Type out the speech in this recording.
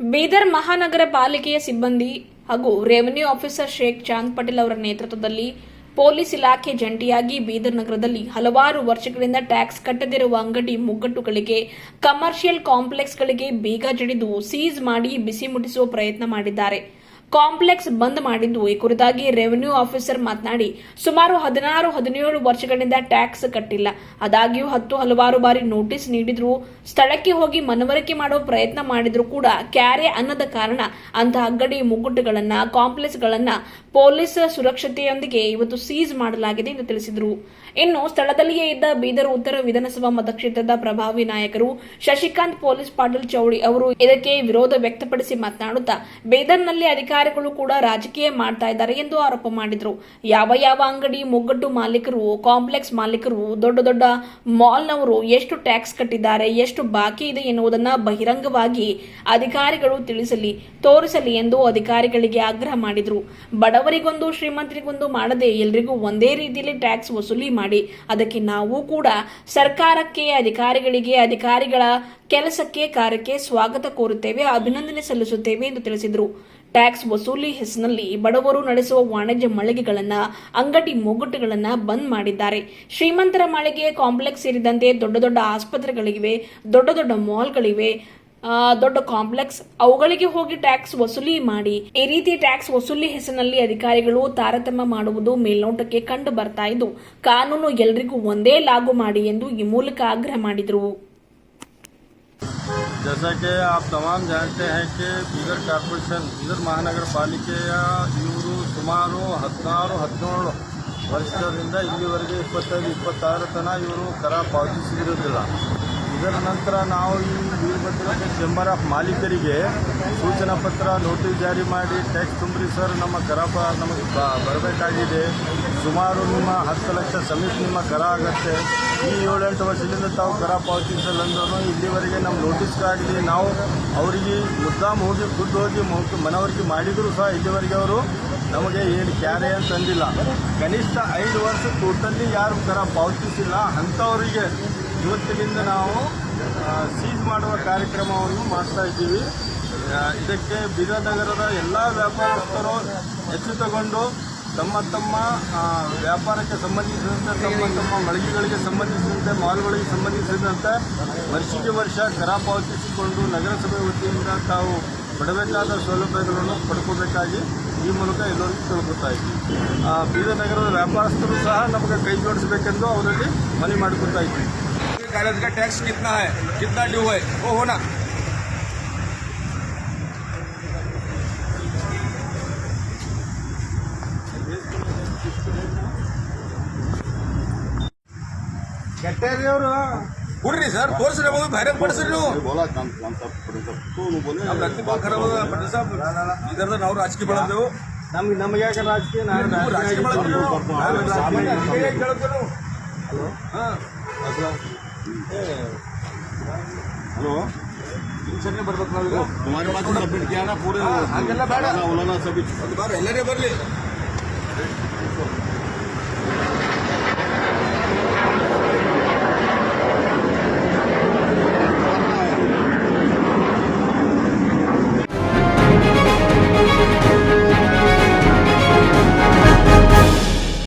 ಬೀದರ್ ಮಹಾನಗರ ಪಾಲಿಕೆಯ ಸಿಬ್ಬಂದಿ ಹಾಗೂ ರೆವಿನ್ಯೂ ಆಫೀಸರ್ ಶೇಖ್ ಚಾಂದ್ ಪಟೇಲ್ ಅವರ ನೇತೃತ್ವದಲ್ಲಿ ಪೊಲೀಸ್ ಇಲಾಖೆ ಜಂಟಿಯಾಗಿ ಬೀದರ್ ನಗರದಲ್ಲಿ ಹಲವಾರು ವರ್ಷಗಳಿಂದ ಟ್ಯಾಕ್ಸ್ ಕಟ್ಟದಿರುವ ಅಂಗಡಿ ಮುಗ್ಗಟ್ಟುಗಳಿಗೆ, ಕಮರ್ಷಿಯಲ್ ಕಾಂಪ್ಲೆಕ್ಸ್ಗಳಿಗೆ ಬೀಗ ಜಡಿದು ಸೀಜ್ ಮಾಡಿ ಬಿಸಿ ಮುಟ್ಟಿಸುವ ಪ್ರಯತ್ನ ಮಾಡಿದ್ದಾರೆ. ಕಾಂಪ್ಲೆಕ್ಸ್ ಬಂದ್ ಮಾಡಿದ್ದು. ಈ ಕುರಿತಾಗಿ ರೆವಿನ್ಯೂ ಆಫೀಸರ್ ಮಾತನಾಡಿ, ಸುಮಾರು ಹದಿನಾರು, ಹದಿನೇಳು ವರ್ಷಗಳಿಂದ ಟ್ಯಾಕ್ಸ್ ಕಟ್ಟಿಲ್ಲ. ಆದಾಗ್ಯೂ ಹತ್ತು ಹಲವಾರು ಬಾರಿ ನೋಟಿಸ್ ನೀಡಿದ್ರು ಸ್ಥಳಕ್ಕೆ ಹೋಗಿ ಮನವರಿಕೆ ಮಾಡುವ ಪ್ರಯತ್ನ ಮಾಡಿದ್ರು ಕೂಡ ಕ್ಯಾರೆ ಅನ್ನದ ಕಾರಣ ಅಂತಹ ಅಂಗಡಿ ಮುಗ್ಗುಟ್ಟುಗಳನ್ನ ಕಾಂಪ್ಲೆಕ್ಸ್ಗಳನ್ನ ಪೊಲೀಸ್ ಸುರಕ್ಷತೆಯೊಂದಿಗೆ ಇವತ್ತು ಸೀಸ್ ಮಾಡಲಾಗಿದೆ ಎಂದು ತಿಳಿಸಿದರು. ಇನ್ನು ಸ್ಥಳದಲ್ಲಿಯೇ ಇದ್ದ ಬೀದರ್ ಉತ್ತರ ವಿಧಾನಸಭಾ ಮತಕ್ಷೇತ್ರದ ಪ್ರಭಾವಿ ನಾಯಕರು ಶಶಿಕಾಂತ್ ಪೊಲೀಸ್ ಪಾಟೀಲ್ ಚೌಳಿ ಅವರು ಇದಕ್ಕೆ ವಿರೋಧ ವ್ಯಕ್ತಪಡಿಸಿ ಮಾತನಾಡುತ್ತಾ, ಬೀದರ್ನಲ್ಲಿ ಅಧಿಕಾರಿಗಳು ಕೂಡ ರಾಜಕೀಯ ಮಾಡ್ತಾ ಇದ್ದಾರೆ ಎಂದು ಆರೋಪ ಮಾಡಿದರು. ಯಾವ ಯಾವ ಅಂಗಡಿ, ಮುಗ್ಗಟ್ಟು ಮಾಲೀಕರು, ಕಾಂಪ್ಲೆಕ್ಸ್ ಮಾಲೀಕರು, ದೊಡ್ಡ ದೊಡ್ಡ ಮಾಲ್ನವರು ಎಷ್ಟು ಟ್ಯಾಕ್ಸ್ ಕಟ್ಟಿದ್ದಾರೆ, ಎಷ್ಟು ಬಾಕಿ ಇದೆ ಎನ್ನುವುದನ್ನು ಬಹಿರಂಗವಾಗಿ ಅಧಿಕಾರಿಗಳು ತಿಳಿಸಲಿ, ತೋರಿಸಲಿ ಎಂದು ಅಧಿಕಾರಿಗಳಿಗೆ ಆಗ್ರಹ ಮಾಡಿದರು. ಬಡವರಿಗೊಂದು, ಶ್ರೀಮಂತರಿಗೊಂದು ಮಾಡದೆ ಎಲ್ರಿಗೂ ಒಂದೇ ರೀತಿಯಲ್ಲಿ ಟ್ಯಾಕ್ಸ್ ವಸೂಲಿ ಮಾಡಿ, ಅದಕ್ಕೆ ನಾವು ಕೂಡ ಸರ್ಕಾರಕ್ಕೆ, ಅಧಿಕಾರಿಗಳಿಗೆ, ಅಧಿಕಾರಿಗಳ ಕೆಲಸಕ್ಕೆ, ಕಾರ್ಯಕ್ಕೆ ಸ್ವಾಗತ ಕೋರುತ್ತೇವೆ, ಅಭಿನಂದನೆ ಸಲ್ಲಿಸುತ್ತೇವೆ ಎಂದು ತಿಳಿಸಿದರು. ಟ್ಯಾಕ್ಸ್ ವಸೂಲಿ ಹೆಸರಿನಲ್ಲಿ ಬಡವರು ನಡೆಸುವ ವಾಣಿಜ್ಯ ಮಳಿಗೆಗಳನ್ನ, ಅಂಗಡಿ ಮುಗ್ಗಟ್ಟುಗಳನ್ನ ಬಂದ್ ಮಾಡಿದ್ದಾರೆ. ಶ್ರೀಮಂತರ ಮಳಿಗೆ ಕಾಂಪ್ಲೆಕ್ಸ್ ಸೇರಿದಂತೆ ದೊಡ್ಡ ದೊಡ್ಡ ಆಸ್ಪತ್ರೆಗಳಿವೆ, ದೊಡ್ಡ ದೊಡ್ಡ ಮಾಲ್ಗಳಿವೆ ದೊಡ್ಡ ಕಾಂಪ್ಲೆಕ್ಸ್. ಅವುಗಳಿಗೆ ಹೋಗಿ ಟ್ಯಾಕ್ಸ್ ವಸೂಲಿ ಮಾಡಿ. ಈ ರೀತಿ ಟ್ಯಾಕ್ಸ್ ವಸೂಲಿ ಹೆಸರಿನಲ್ಲಿ ಅಧಿಕಾರಿಗಳು ತಾರತಮ್ಯ ಮಾಡುವುದು ಮೇಲ್ನೋಟಕ್ಕೆ ಕಂಡು ಬರ್ತಾ ಇದ್ದು, ಕಾನೂನು ಎಲ್ರಿಗೂ ಒಂದೇ ಲಾಗು ಮಾಡಿ ಎಂದು ಈ ಮೂಲಕ ಆಗ್ರಹ ಮಾಡಿದರು. जैसा कि आप तमाम जानते हैं कि ಬೀದರ್ ಕಾರ್ಪೊರೇಷನ್ ಬೀದರ್ ಮಹಾನಗರ ಪಾಲಿಕೆಯ ಇವರು ಸುಮಾರು ಹದಿನಾರು ಹದಿನೇಳು ವರ್ಷದಿಂದ ಇಲ್ಲಿವರೆಗೆ ಇಪ್ಪತ್ತೈದು ಇಪ್ಪತ್ತಾರು ತನಕ ಇವರು ಕರ ಪಾವತಿಸಿರುವುದಿಲ್ಲ ಇದರ ನಂತರ ನಾವು ಈ ವೀರಭದ್ರ ಚೇಂಬರ್ ಆಫ್ ಮಾಲೀಕರಿಗೆ ಸೂಚನಾ ಪತ್ರ ನೋಟಿಸ್ ಜಾರಿ ಮಾಡಿ ಟ್ಯಾಕ್ಸ್ ತುಂಬ್ರಿ ಸರ್ ನಮ್ಮ ಕರ ಬ- ನಮಗೆ ಬ- ಬರಬೇಕಾಗಿದೆ ಸುಮಾರು ನಿಮ್ಮ ಹತ್ತು ಲಕ್ಷ ಸಮೀಪ ನಿಮ್ಮ ಕರ ಆಗತ್ತೆ ಈ ಏಳೆಂಟು ವರ್ಷದಿಂದ ತಾವು ಕರ ಪಾವತಿಸಲ್ಲ ಅಂದ್ರೂ ಇಲ್ಲಿವರೆಗೆ ನಮ್ಮ ನೋಟಿಸ್ಗಾಗಲಿ ನಾವು ಅವರಿಗೆ ಮುದ್ದಾಮ್ ಹೋಗಿ, ಖುದ್ದು ಹೋಗಿ ಮನವರಿಕೆ ಮಾಡಿದರೂ ಸಹ ಇಲ್ಲಿವರೆಗೆ ಅವರು ನಮಗೆ ಏನು ಕ್ಯಾರೆ ಅಂತ ಅಂದಿಲ್ಲ. ಕನಿಷ್ಠ ಐದು ವರ್ಷ ಟೋಟಲಿ ಯಾರು ಕರ ಪಾವತಿಸಿಲ್ಲ, ಅಂಥವರಿಗೆ ಇವತ್ತಿನಿಂದ ನಾವು ಸೀಜ್ ಮಾಡುವ ಕಾರ್ಯಕ್ರಮವನ್ನು ಮಾಡ್ತಾ ಇದ್ದೀವಿ. ಇದಕ್ಕೆ ಬೀದರ್ ನಗರದ ಎಲ್ಲ ವ್ಯಾಪಾರಸ್ಥರು ಹೆಚ್ಚು ತಗೊಂಡು ತಮ್ಮ ತಮ್ಮ ವ್ಯಾಪಾರಕ್ಕೆ ಸಂಬಂಧಿಸಿದಂತೆ ತಮ್ಮ ತಮ್ಮ ಮಳಿಗೆಗಳಿಗೆ ಸಂಬಂಧಿಸಿದಂತೆ ಮಾಲ್ಗಳಿಗೆ ಸಂಬಂಧಿಸಿದಂತೆ ವರ್ಷಕ್ಕೆ ವರ್ಷ ಕರ ಪಾವತಿಸಿಕೊಂಡು ನಗರಸಭೆ ವತಿಯಿಂದ ತಾವು ಪಡಬೇಕಾದ ಸೌಲಭ್ಯಗಳನ್ನು ಪಡ್ಕೋಬೇಕಾಗಿ ಈ ಮೂಲಕ ಎಲ್ಲರಿಗೂ ತಿಳ್ಕೊತಾ ಇದ್ದೀವಿ ಬೀದರ್ ನಗರದ ವ್ಯಾಪಾರಸ್ಥರು ಸಹ ನಮಗೆ ಕೈ ಜೋಡಿಸಬೇಕೆಂದು ಅವರಲ್ಲಿ ಮನವಿ ಮಾಡಿಕೊಳ್ತಾ ಇದ್ದೀವಿ ಟ್ಯಾಕ್ಸ್ ಕಿತ್ನಾ ಹೈ ಕಿತ್ನಾ ಡ್ಯೂ ಹೈ. ಓ ಹೋನಾ ಅವರು ಕೊಡ್ರಿ ಸರ್ ತೋರಿಸ್ರಿ ಬೇರೆ ಕೊಡಿಸ್ರಿ ನೀವು. ಸಾಬ್. ನಾವು ರಾಜಕೀಯ ಬೆಳೆದೇವು ನಮ್ಗೆ ನಮ್ಗೆ ರಾಜಕೀಯ? ನಾವು ರಾಜಕೀಯ ನಾವು. ಹಲೋ? ಹಾಂ ಹಲೋ ಬರ್ಬೇಕು ನಾವು ಕುಮಾರಿ ಮಾತು ಸಬ್ಮಿಟ್ ಕ್ಯಾನ ಪೂರ ಹಾಗೆಲ್ಲ ಬೇಡ. ಎಲ್ಲರೇ ಬರಲಿ.